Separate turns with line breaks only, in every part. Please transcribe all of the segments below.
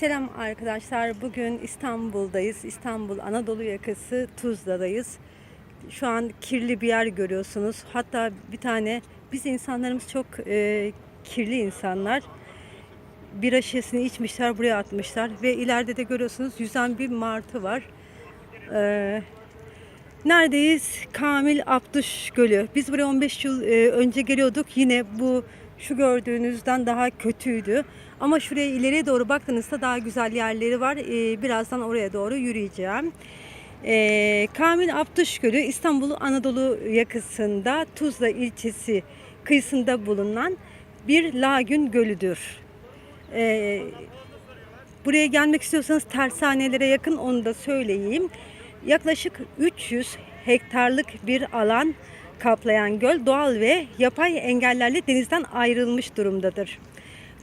Selam arkadaşlar. Bugün İstanbul'dayız. İstanbul Anadolu yakası Tuzla'dayız. Şu an kirli bir yer görüyorsunuz. Hatta bir tane biz insanlarımız çok e, kirli insanlar. Bira şişesini içmişler, buraya atmışlar ve ileride de görüyorsunuz yüzen bir martı var. Ee, Neredeyiz? Kamil Abduş Gölü. Biz buraya 15 yıl e, önce geliyorduk. Yine bu şu gördüğünüzden daha kötüydü. Ama şuraya ileriye doğru baktığınızda daha güzel yerleri var. E, birazdan oraya doğru yürüyeceğim. E, Kamil Abduş Gölü İstanbul Anadolu yakasında Tuzla ilçesi kıyısında bulunan bir lagün gölüdür. E, Buraya gelmek istiyorsanız tersanelere yakın onu da söyleyeyim. Yaklaşık 300 hektarlık bir alan kaplayan göl doğal ve yapay engellerle denizden ayrılmış durumdadır.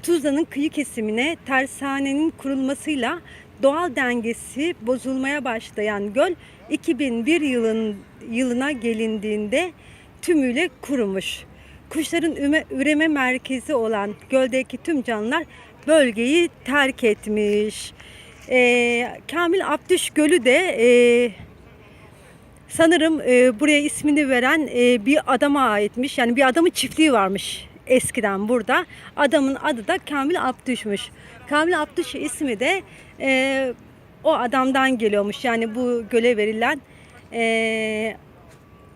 Tuzla'nın kıyı kesimine tersanenin kurulmasıyla doğal dengesi bozulmaya başlayan göl 2001 yılın, yılına gelindiğinde tümüyle kurumuş. Kuşların üme, üreme merkezi olan göldeki tüm canlılar bölgeyi terk etmiş. Ee, Kamil Abdüş Gölü de e, sanırım e, buraya ismini veren e, bir adama aitmiş. Yani bir adamın çiftliği varmış eskiden burada. Adamın adı da Kamil Abdüş'müş. Kamil Abdüş ismi de e, o adamdan geliyormuş. Yani bu göle verilen e,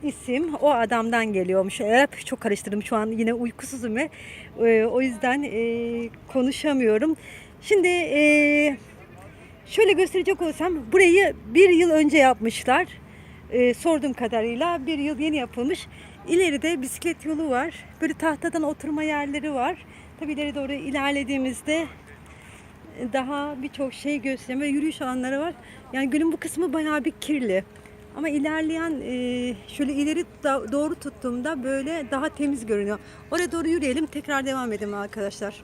isim o adamdan geliyormuş. Hep çok karıştırdım şu an yine uykusuzum ve e, o yüzden e, konuşamıyorum. Şimdi e, şöyle gösterecek olsam burayı bir yıl önce yapmışlar. E, sorduğum kadarıyla bir yıl yeni yapılmış. İleride bisiklet yolu var. Böyle tahtadan oturma yerleri var. Tabii ileri doğru ilerlediğimizde daha birçok şey gösteriyor ve yürüyüş alanları var. Yani gölün bu kısmı bayağı bir kirli. Ama ilerleyen e, şöyle ileri doğru tuttuğumda böyle daha temiz görünüyor. Oraya doğru yürüyelim tekrar devam edelim arkadaşlar.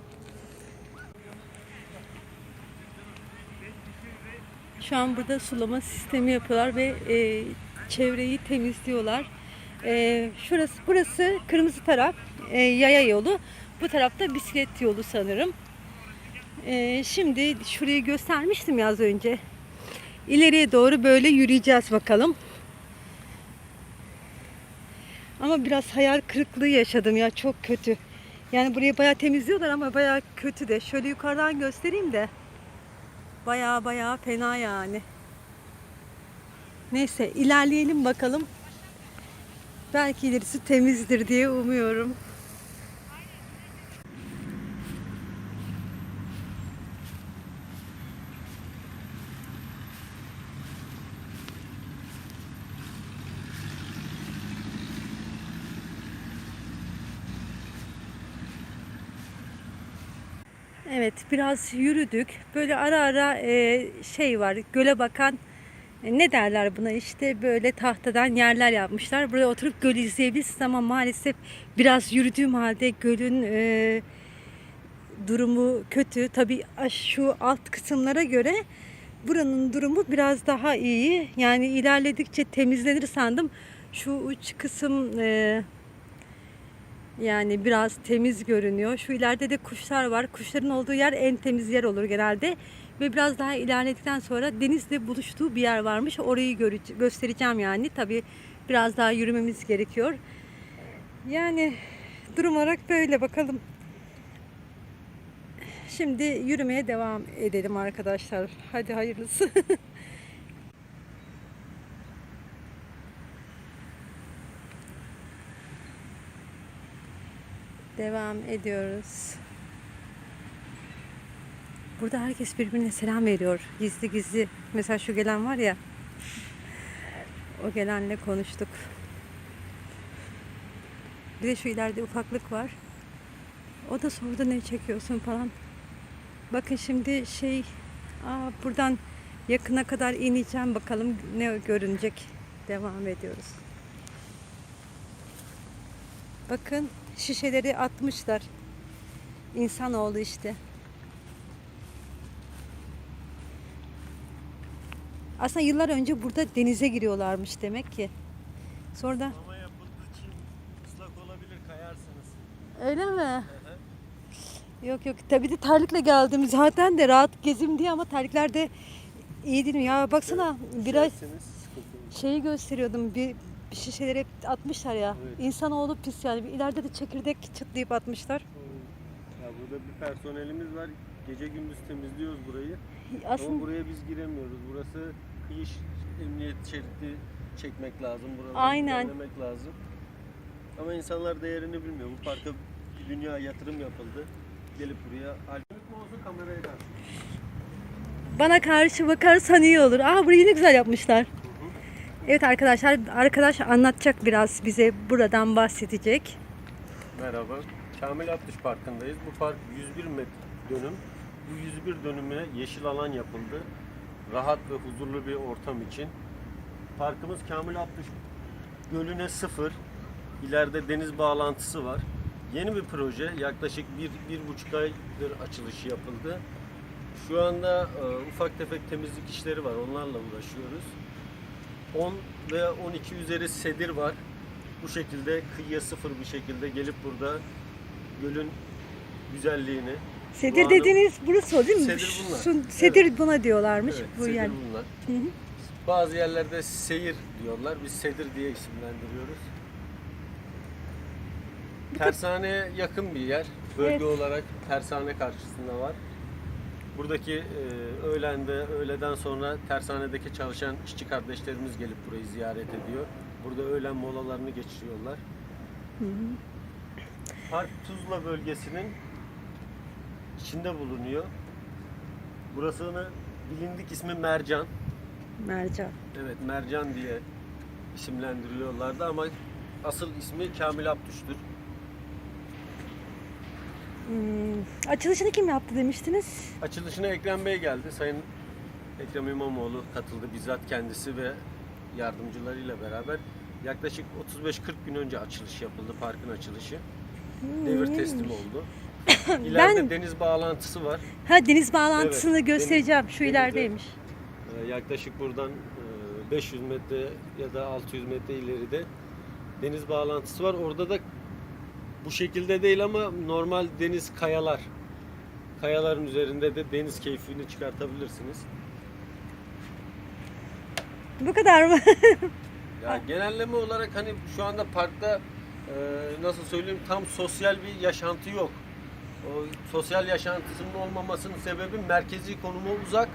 Şu an burada sulama sistemi yapıyorlar ve e, çevreyi temizliyorlar. E, şurası, burası kırmızı taraf e, yaya yolu. Bu tarafta bisiklet yolu sanırım. E, şimdi şurayı göstermiştim ya az önce. İleriye doğru böyle yürüyeceğiz bakalım. Ama biraz hayal kırıklığı yaşadım ya çok kötü. Yani burayı bayağı temizliyorlar ama bayağı kötü de. Şöyle yukarıdan göstereyim de. Bayağı bayağı fena yani. Neyse ilerleyelim bakalım. Belki ilerisi temizdir diye umuyorum. Evet biraz yürüdük. Böyle ara ara e, şey var göle bakan ne derler buna işte böyle tahtadan yerler yapmışlar. Buraya oturup gölü izleyebilirsiniz ama maalesef biraz yürüdüğüm halde gölün e, durumu kötü. Tabii şu alt kısımlara göre buranın durumu biraz daha iyi. Yani ilerledikçe temizlenir sandım. Şu uç kısım e, yani biraz temiz görünüyor. Şu ileride de kuşlar var. Kuşların olduğu yer en temiz yer olur genelde. Ve biraz daha ilerledikten sonra denizle buluştuğu bir yer varmış. Orayı göstereceğim yani. Tabii biraz daha yürümemiz gerekiyor. Yani durum olarak böyle bakalım. Şimdi yürümeye devam edelim arkadaşlar. Hadi hayırlısı. Devam ediyoruz. Burada herkes birbirine selam veriyor. Gizli gizli. Mesela şu gelen var ya. O gelenle konuştuk. Bir de şu ileride ufaklık var. O da sordu ne çekiyorsun falan. Bakın şimdi şey aa, buradan yakına kadar ineceğim bakalım ne görünecek. Devam ediyoruz. Bakın şişeleri atmışlar. İnsanoğlu işte. Aslında yıllar önce burada denize giriyorlarmış demek ki. Sonra da
Sulama yapıldığı için ıslak olabilir kayarsınız.
öyle mi? Yok yok tabii de terlikle geldim zaten de rahat gezim diye ama terlikler de iyi değil mi? Ya baksana biraz şeyi gösteriyordum bir, bir şişeleri hep atmışlar ya.
Evet.
İnsanoğlu pis yani. İleride de çekirdek çıtlayıp atmışlar.
Ya burada bir personelimiz var. Gece gündüz temizliyoruz burayı. Ama
Aslında
buraya biz giremiyoruz. Burası kıyı ş- emniyet şeridi çekmek lazım. Buraları
Aynen.
düzenlemek lazım. Ama insanlar değerini bilmiyor. Bu parka bir dünya yatırım yapıldı. Gelip buraya alternatif mi olsa kameraya karşı.
bana karşı bakarsan iyi olur. Aa burayı ne güzel yapmışlar. Evet arkadaşlar arkadaş anlatacak biraz bize buradan bahsedecek.
Merhaba. Kamil Abdüş Parkı'ndayız. Bu park 101 met dönüm. Bu 101 dönüme yeşil alan yapıldı. Rahat ve huzurlu bir ortam için. Parkımız Kamil Abdüş Gölü'ne sıfır. İleride deniz bağlantısı var. Yeni bir proje. Yaklaşık bir, bir buçuk aydır açılışı yapıldı. Şu anda e, ufak tefek temizlik işleri var. Onlarla uğraşıyoruz. 10 veya 12 üzeri sedir var. Bu şekilde kıyıya sıfır bir şekilde gelip burada gölün güzelliğini
Sedir
Doğanın-
dediğiniz burası o değil mi?
Sedir bunlar.
Şu- sedir buna diyorlarmış
evet,
bu
sedir
yani.
bunlar.
Hı hı.
Bazı yerlerde seyir diyorlar. Biz sedir diye isimlendiriyoruz. Tersaneye yakın bir yer. Bölge
Evet.
olarak tersane karşısında var. Buradaki e, öğlende, öğleden sonra tersanedeki çalışan işçi kardeşlerimiz gelip burayı ziyaret ediyor. Burada öğlen molalarını geçiriyorlar. Park Tuzla bölgesinin içinde bulunuyor. Burasını bilindik ismi Mercan.
Mercan.
Evet Mercan diye isimlendiriyorlardı ama asıl ismi Kamil Abdüş'tür.
Hmm, açılışını kim yaptı demiştiniz?
Açılışına Ekrem Bey geldi. Sayın Ekrem İmamoğlu katıldı bizzat kendisi ve yardımcılarıyla beraber. Yaklaşık 35-40 gün önce açılış yapıldı, parkın açılışı. Devir teslim oldu. İleride
Ben-
deniz bağlantısı var.
Ha deniz bağlantısını
Evet,
göstereceğim.
deniz-
Şu ilerideymiş.
Ee, Yaklaşık buradan e, 500 metre ya da 600 metre ileride deniz bağlantısı var. Orada da bu şekilde değil ama normal deniz kayalar. Kayaların üzerinde de deniz keyfini çıkartabilirsiniz.
Bu kadar mı?
Ya genelleme olarak hani şu anda parkta e, nasıl söyleyeyim tam sosyal bir yaşantı yok. O sosyal yaşantısının olmamasının sebebi merkezi konuma uzak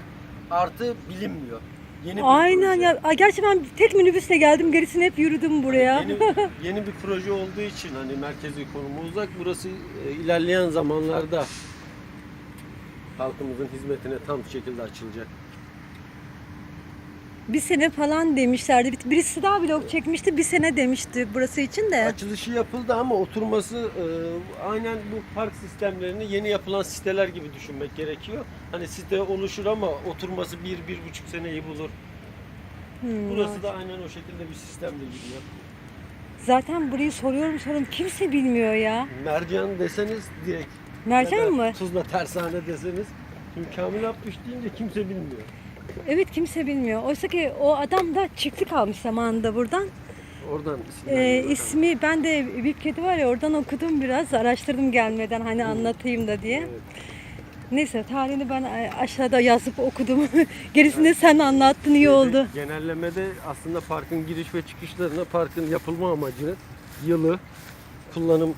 artı bilinmiyor. Yeni bir
Aynen
proje.
ya. Aa, Gerçi ben tek minibüsle geldim. Gerisini hep yürüdüm buraya.
Yeni, yeni bir proje olduğu için hani merkezi konumu uzak. Burası e, ilerleyen zamanlarda halkımızın hizmetine tam şekilde açılacak.
Bir sene falan demişlerdi. Bir- Birisi daha vlog çekmişti. Bir sene demişti burası için de.
Açılışı yapıldı ama oturması e, aynen bu park sistemlerini yeni yapılan siteler gibi düşünmek gerekiyor. Hani site oluşur ama oturması bir, bir buçuk seneyi bulur.
Hmm.
Burası da aynen o şekilde bir sistemle gidiyor.
Zaten burayı soruyorum soruyorum. Kimse bilmiyor ya.
Mercan deseniz direkt.
Mercan mı?
Tuzla tersane deseniz. Şimdi Kamil Abdüş deyince kimse bilmiyor.
Evet kimse bilmiyor. Oysa ki o adam da çıktı kalmış zamanında buradan.
Oradan
Ee, ismi ben de bir kedi var ya oradan okudum biraz araştırdım gelmeden hani anlatayım da diye.
Evet.
Neyse tarihini ben e, aşağıda yazıp okudum. Gerisini de sen anlattın iyi oldu.
Genellemede aslında parkın giriş ve çıkışlarına parkın yapılma amacı, yılı, kullanım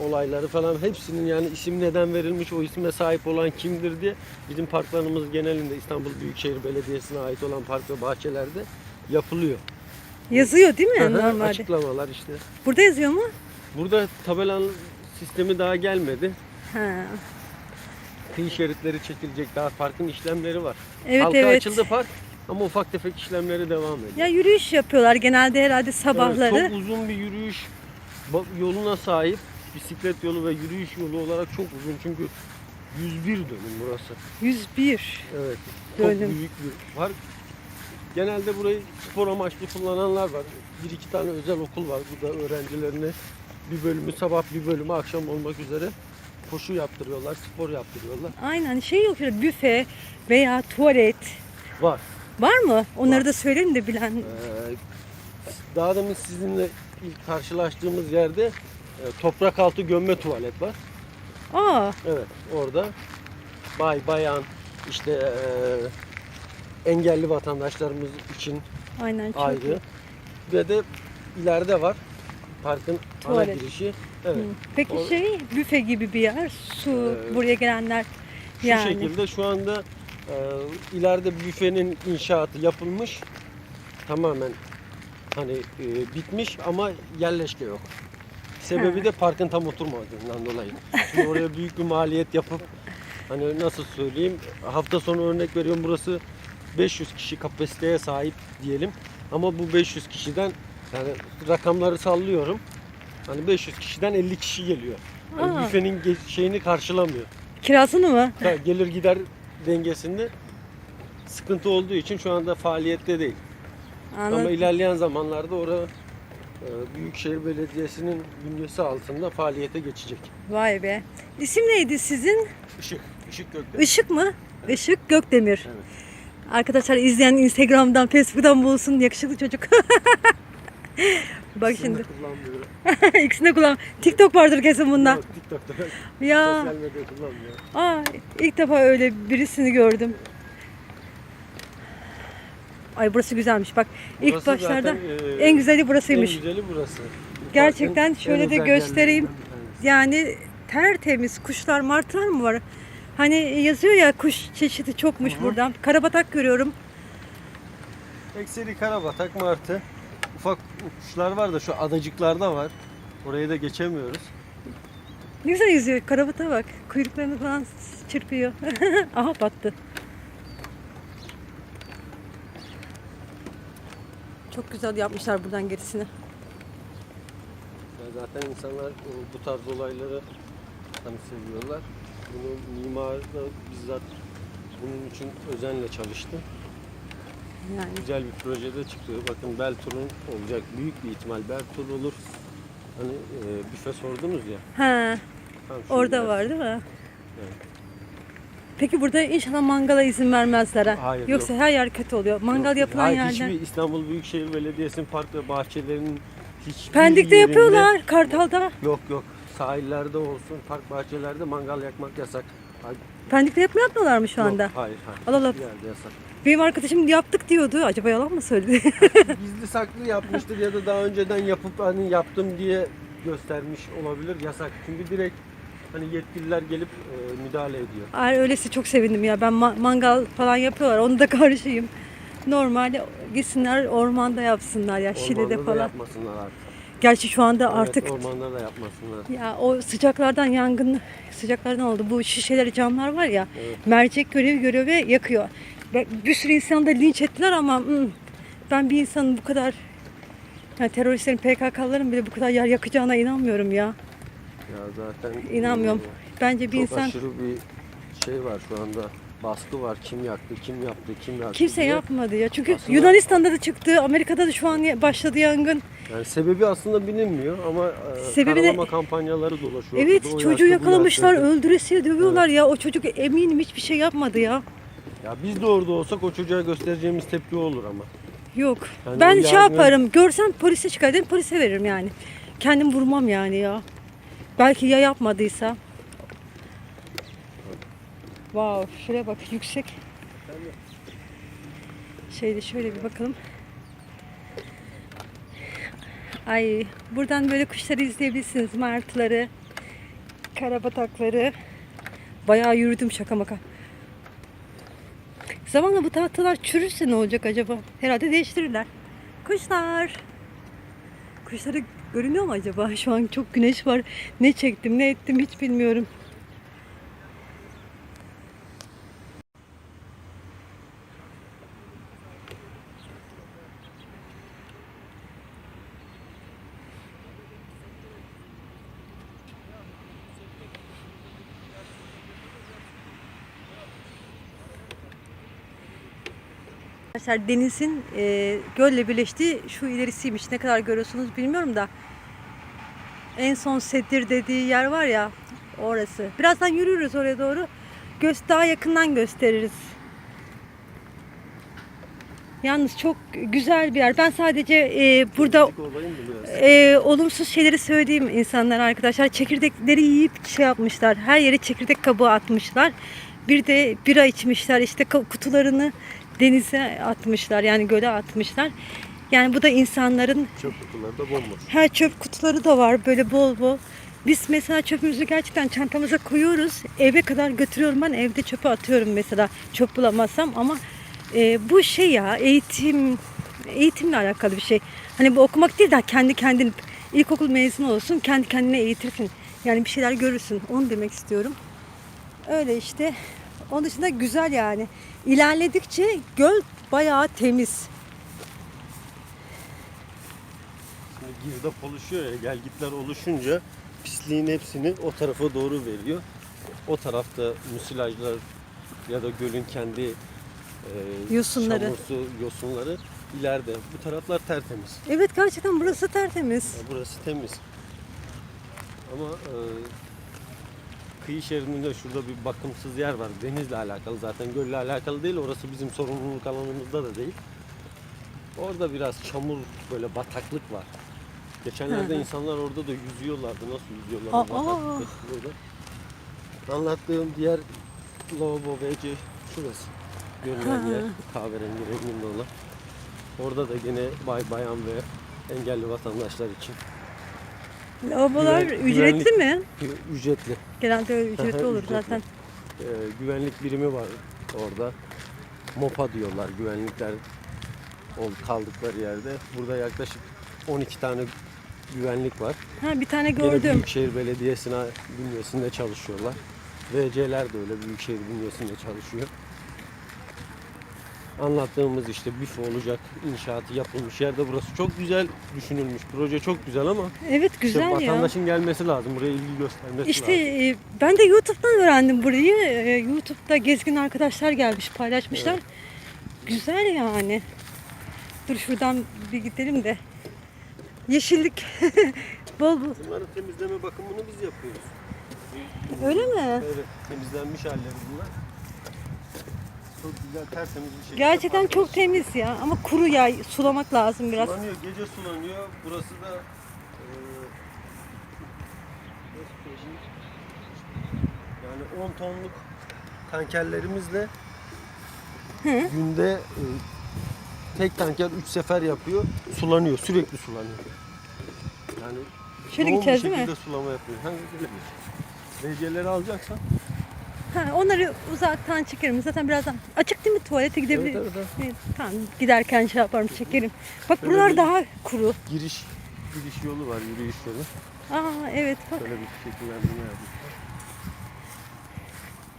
olayları falan hepsinin yani isim neden verilmiş, o isme sahip olan kimdir diye bizim parklarımız genelinde İstanbul Büyükşehir Belediyesi'ne ait olan park ve bahçelerde yapılıyor.
Yazıyor değil mi
hı,
normalde?
Açıklamalar işte.
Burada yazıyor mu?
Burada tabelanın sistemi daha gelmedi.
Ha.
Kıyı şeritleri çekilecek daha parkın işlemleri var.
Evet
Halka
evet.
açıldı park ama ufak tefek işlemleri devam ediyor.
Ya yürüyüş yapıyorlar genelde herhalde sabahları.
Evet, çok uzun bir yürüyüş yoluna sahip. Bisiklet yolu ve yürüyüş yolu olarak çok uzun çünkü 101 dönüm burası.
101.
Evet. Çok
Dönüm.
büyük bir park. Genelde burayı spor amaçlı kullananlar var. Bir iki tane özel okul var. Burada öğrencilerine bir bölümü sabah bir bölümü akşam olmak üzere koşu yaptırıyorlar, spor yaptırıyorlar.
Aynen şey yok şöyle büfe veya tuvalet.
Var.
Var mı? Onları
Var.
da söyleyin de bilen.
Ee, daha demin sizinle ilk karşılaştığımız yerde toprak altı gömme tuvalet var.
Aa,
Evet orada bay bayan işte eee, engelli vatandaşlarımız için
aynen çok
ayrı
iyi.
ve de ileride var parkın
Tuvalet.
ana girişi. Evet.
Hı. Peki
O-
şey büfe gibi bir yer. Su
Ee,
buraya gelenler
Şu
yani.
şekilde şu anda eee, ileride büfenin inşaatı yapılmış. Tamamen hani eee, bitmiş ama yerleşke yok. Sebebi de parkın tam oturmadığından dolayı. Şimdi oraya büyük bir maliyet yapıp hani nasıl söyleyeyim hafta sonu örnek veriyorum burası 500 kişi kapasiteye sahip diyelim. Ama bu 500 kişiden yani rakamları sallıyorum. Hani 500 kişiden 50 kişi geliyor. Yani
Aa.
büfenin ge- şeyini karşılamıyor.
Kirasını mı?
Ha, gelir gider dengesinde sıkıntı olduğu için şu anda faaliyette değil.
Anladım.
Ama ilerleyen zamanlarda orada Büyükşehir Belediyesi'nin bünyesi altında faaliyete geçecek.
Vay be. İsim neydi sizin?
Işık, ışık gökte.
Işık mı? Işık Gökdemir.
Evet.
Arkadaşlar izleyen Instagram'dan, Facebook'tan bulsun yakışıklı çocuk. Bak
İsim
şimdi
kullanmıyor.
ikisini kullan. TikTok vardır kesin bunda.
Yok, TikTok'ta
Ya.
sosyal medya kullanmıyor.
Aa, ilk defa öyle birisini gördüm. Ay burası güzelmiş. Bak ilk
Burası
başlarda
zaten, e,
en güzeli burasıymış.
En güzeli burası.
Gerçekten
Parkın
şöyle de göstereyim.
yerlerinden.
Yani tertemiz kuşlar, martılar mı var? Hani yazıyor ya kuş çeşidi çokmuş buradan. Karabatak görüyorum.
Ekseri karabatak, martı. Ufak kuşlar var da şu adacıklarda var. Orayı da geçemiyoruz.
Ne güzel yüzüyor. Karabata bak. Kuyruklarını falan çırpıyor. Aha battı. Çok güzel yapmışlar buradan gerisini.
Ya zaten insanlar e, bu tarz olayları hani seviyorlar. Bunu mimar da bizzat bunun için özenle çalıştı.
Yani
Güzel bir projede çıktı. Bakın Beltur'un olacak. Büyük bir ihtimal Beltur olur. Hani e, büfe sordunuz ya.
ha, orada
ilerisi.
var değil mi?
Evet.
Peki burada inşallah mangala izin vermezler ha.
Hayır,
Yoksa
yok.
her yer kötü oluyor. Mangal
Yok,
yapılan
hayır,
yerler.
Hiçbir İstanbul Büyükşehir Belediyesi'nin park ve bahçelerinin hiçbir
Pendik'te
yerinde-
yapıyorlar. Kartal'da.
Yok yok. Sahillerde olsun, park bahçelerde mangal yakmak yasak. Hayır,
Pendik'te yapmıyorlar mı şu
yok,
anda?
hayır, hayır.
Allah Allah.
Yerde yasak.
Benim arkadaşım yaptık diyordu. Acaba yalan mı söyledi?
Gizli saklı yapmıştır ya da daha önceden yapıp hani yaptım diye göstermiş olabilir. Yasak. Çünkü direkt hani yetkililer gelip e, müdahale ediyor.
Ay öylesi çok sevindim ya. Ben ma- mangal falan yapıyorlar. Onu da karşıyım. Normal gitsinler ormanda yapsınlar ya Şile'de
Ormanda da
falan.
yapmasınlar artık.
Gerçi şu anda
Evet,
artık
ormanda da yapmasınlar.
ya o sıcaklardan yangın sıcaklardan oldu. Bu şişeleri camlar var ya.
Evet.
Mercek görevi görüyor ve yakıyor. Ve bir sürü insanı da linç ettiler ama hmm, ben bir insanın bu kadar yani teröristlerin PKK'ların bile bu kadar yer yakacağına inanmıyorum ya.
Ya zaten
İnanmıyorum. Bence bir
çok
insan
aşırı bir şey var şu anda. Baskı var. Kim yaktı, kim yaptı, kim yaktı
kimse
diye.
yapmadı ya. Çünkü
Aslında-
Yunanistan'da da çıktı, Amerika'da da şu an başladı yangın.
Yani sebebi aslında bilinmiyor ama e,
Sebebi de-
karalama kampanyaları dolaşıyor.
Evet.
O
çocuğu
yaşta, bu
yakalamışlar,
yaşta.
öldüresiye dövüyorlar ya. O çocuk eminim hiçbir şey yapmadı ya.
Ya biz de orada olsak o çocuğa göstereceğimiz tepki olur ama.
Yok.
Yani
ben
o
şey yaparım. Görsem polise ederim, polise veririm yani. Kendim vurmam yani ya. Belki ya yapmadıysa. Wow, şuraya bak yüksek. Şeyde şöyle bir bakalım. Ay, buradan böyle kuşları izleyebilirsiniz. Martıları, karabatakları. Bayağı yürüdüm şaka maka. Zamanla bu tahtalar çürürse ne olacak acaba? Herhalde değiştirirler. Kuşlar. Kuşları görünüyor mu acaba? Şu an çok güneş var. Ne çektim ne ettim hiç bilmiyorum. Arkadaşlar denizin e, gölle birleştiği şu ilerisiymiş. Ne kadar görüyorsunuz bilmiyorum da. En son Sedir dediği yer var ya orası. Birazdan yürürüz oraya doğru. Göz daha yakından gösteririz. Yalnız çok güzel bir yer. Ben sadece e, burada e, olumsuz şeyleri söyleyeyim insanlar arkadaşlar. Çekirdekleri yiyip şey yapmışlar. Her yere çekirdek kabuğu atmışlar. Bir de bira içmişler. İşte kutularını denize atmışlar. Yani göle atmışlar. Yani bu da insanların
Çöp kutuları da bomboş.
her çöp kutuları da var böyle bol bol. Biz mesela çöpümüzü gerçekten çantamıza koyuyoruz. Eve kadar götürüyorum ben evde çöpe atıyorum mesela çöp bulamazsam ama e, bu şey ya eğitim eğitimle alakalı bir şey. Hani bu okumak değil de kendi kendin ilkokul mezunu olsun kendi kendine eğitirsin. Yani bir şeyler görürsün onu demek istiyorum. Öyle işte. Onun dışında güzel yani. İlerledikçe göl bayağı temiz.
Girdap oluşuyor ya gelgitler oluşunca pisliğin hepsini o tarafa doğru veriyor. O tarafta müsilajlar ya da gölün kendi e,
Yosunları.
çamursu, yosunları ileride. Bu taraflar tertemiz.
Evet gerçekten burası tertemiz.
Ya burası temiz. Ama e, kıyı şeridinde şurada bir bakımsız yer var. Denizle alakalı zaten gölle alakalı değil. Orası bizim sorumluluk alanımızda da değil. Orada biraz çamur böyle bataklık var. Geçenlerde insanlar orada da yüzüyorlardı. Nasıl yüzüyorlar?
Aa,
bataklıkta. Anlattığım diğer lavabo WC şurası. Görünen yer kahverengi renginde olan. Orada da gene bay bayan ve engelli vatandaşlar için
Lavabolar
Güven-
ücretli
güvenlik-
mi?
ücretli.
Genelde öyle ücretli olur
ücretli.
zaten.
Ee, güvenlik birimi var orada. MOPA diyorlar güvenlikler kaldıkları yerde. Burada yaklaşık 12 tane güvenlik var.
Ha bir tane
Yine
gördüm.
Büyükşehir Belediyesi'ne bünyesinde çalışıyorlar. VC'ler de öyle Büyükşehir bünyesinde çalışıyor. Anlattığımız işte büfe olacak inşaatı yapılmış yerde burası çok güzel düşünülmüş. Proje çok güzel ama
Evet
işte
güzel ya.
vatandaşın gelmesi lazım. Buraya ilgi göstermesi
İşte
lazım.
e, ben de YouTube'dan öğrendim burayı. E, YouTube'da gezgin arkadaşlar gelmiş paylaşmışlar. Güzel yani. Dur şuradan bir gidelim de. Yeşillik bol bol.
Bunların temizleme bakımını biz yapıyoruz.
Öyle mi?
Evet, temizlenmiş halleri bunlar. Çok güzel, tertemiz bir şekilde.
Gerçekten çok temiz ya ama kuru ya sulamak lazım biraz.
Sulanıyor, gece sulanıyor. Burası da e? Yani 10 tonluk tankerlerimizle günde e, tek tanker 3 sefer yapıyor. Sulanıyor, sürekli sulanıyor. Yani
Şöyle
yoğun
gideceğiz değil mi?
şekilde sulama yapıyor. Hangi Dereceleri alacaksan.
Ha, onları uzaktan çekerim. Zaten birazdan açık değil mi tuvalete gidebilir?
Evet, evet,
Evet, tamam giderken şey yaparım çekerim. Bak
Şöyle
buralar
bir-
daha kuru.
Giriş giriş yolu var, yürüyüş yolu.
Aa evet bak.
Böyle bir şekillendirme yapmışlar.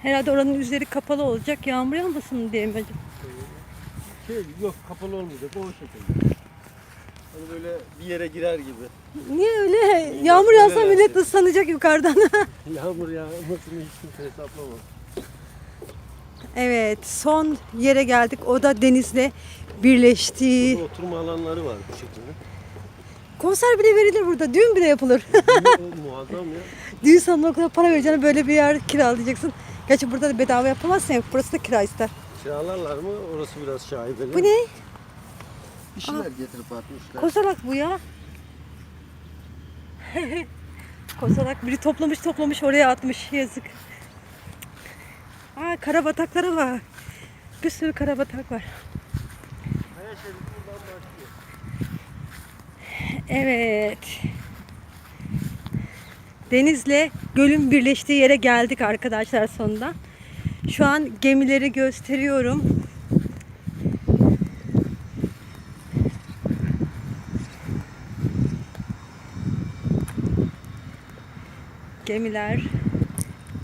Herhalde oranın üzeri kapalı olacak. Yağmur yağmasın diye mi acaba?
Şey yok kapalı olmayacak o şekilde. Hani böyle bir yere girer gibi.
Niye öyle? Yağmur yağsa
öyle
millet
dersin.
ıslanacak yukarıdan.
Yağmur yağmasını hiç kimse hesaplamaz.
evet son yere geldik. O da denizle birleştiği.
Burada oturma alanları var bu şekilde.
Konser bile verilir burada. Düğün bile yapılır.
Bu muazzam ya.
Düğün salonuna o kadar para vereceksin. Böyle bir yer kiralayacaksın. Gerçi burada da bedava yapamazsın ya. Burası da kira ister.
Kiralarlar mı? Orası biraz şaibeli.
Bu ne?
Bir şeyler getirip atmışlar.
Kozalak bu ya. Kozalak biri toplamış toplamış oraya atmış yazık. Aa karabataklara bak. Bir sürü karabatak var. Evet. Denizle gölün birleştiği yere geldik arkadaşlar sonunda. Şu an gemileri gösteriyorum. Gemiler.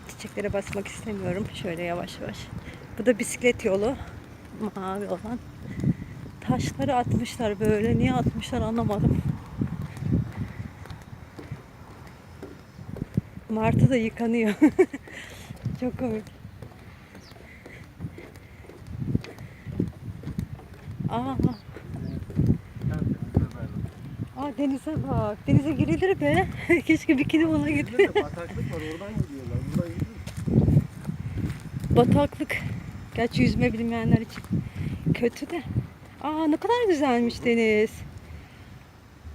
Çiçeklere basmak istemiyorum. Şöyle yavaş yavaş. Bu da bisiklet yolu. Mavi olan. Taşları atmışlar böyle. Niye atmışlar anlamadım. Martı da yıkanıyor. Çok komik. Aa. Aa denize bak. Denize girilir be. Keşke bikini bana
Burada
gidiyor.
da bataklık var oradan gidiyorlar. Buradan gidiyor.
Bataklık. Gerçi yüzme bilmeyenler için kötü de. Aa ne kadar güzelmiş deniz.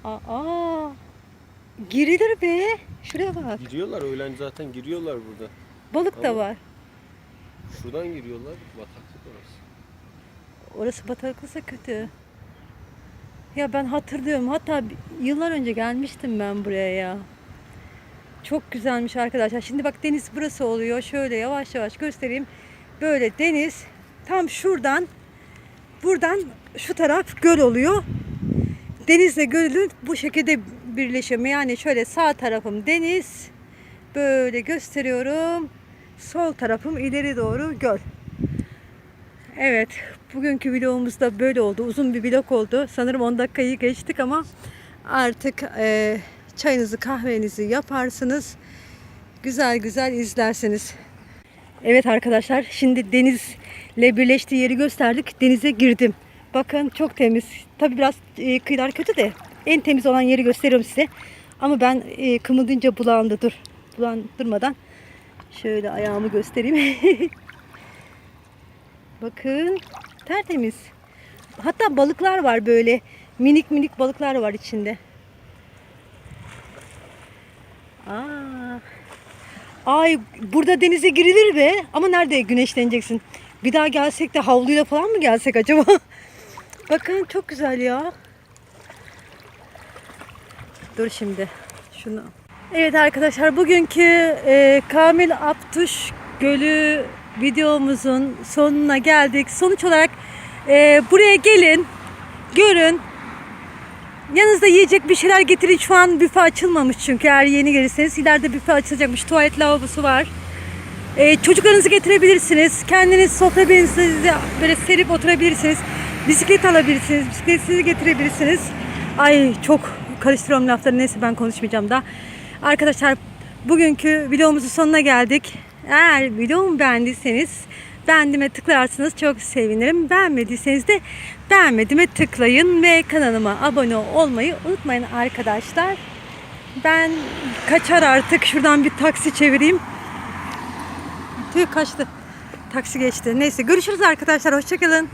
Aa girilir be. Şuraya bak.
Giriyorlar öğlen zaten giriyorlar burada.
Balık da
Ama-
var.
Şuradan giriyorlar. Bataklık orası.
Orası bataklıksa kötü. Ya ben hatırlıyorum. Hatta yıllar önce gelmiştim ben buraya ya. Çok güzelmiş arkadaşlar. Şimdi bak deniz burası oluyor. Şöyle yavaş yavaş göstereyim. Böyle deniz tam şuradan buradan şu taraf göl oluyor. Denizle gölün bu şekilde birleşimi. Yani şöyle sağ tarafım deniz. Böyle gösteriyorum. Sol tarafım ileri doğru göl. Evet, bugünkü vlogumuz da böyle oldu. Uzun bir vlog oldu. Sanırım 10 dakikayı geçtik ama artık e, çayınızı kahvenizi yaparsınız. Güzel güzel izlersiniz. Evet arkadaşlar şimdi denizle birleştiği yeri gösterdik. Denize girdim. Bakın çok temiz. Tabi biraz e, kıyılar kötü de en temiz olan yeri gösteriyorum size. Ama ben e, kımıldınca bulandı. Dur bulandırmadan şöyle ayağımı göstereyim. Bakın tertemiz. Hatta balıklar var böyle. Minik minik balıklar var içinde. Aa. Ay burada denize girilir be. Ama nerede güneşleneceksin? Bir daha gelsek de havluyla falan mı gelsek acaba? Bakın çok güzel ya. Dur şimdi. Şunu. Evet arkadaşlar bugünkü e, Kamil Aptuş Gölü videomuzun sonuna geldik. Sonuç olarak e, buraya gelin, görün. Yanınızda yiyecek bir şeyler getirin. Şu an büfe açılmamış çünkü eğer yeni gelirseniz ileride büfe açılacakmış. Tuvalet lavabosu var. E, çocuklarınızı getirebilirsiniz. Kendiniz sofra bezinizi böyle serip oturabilirsiniz. Bisiklet alabilirsiniz. Bisikletinizi getirebilirsiniz. Ay çok karıştırıyorum lafları. Neyse ben konuşmayacağım da. Arkadaşlar bugünkü videomuzun sonuna geldik. Eğer videomu beğendiyseniz beğendime tıklarsınız çok sevinirim. Beğenmediyseniz de beğenmedime tıklayın ve kanalıma abone olmayı unutmayın arkadaşlar. Ben kaçar artık. Şuradan bir taksi çevireyim. Tüh kaçtı. Taksi geçti. Neyse görüşürüz arkadaşlar. Hoşçakalın.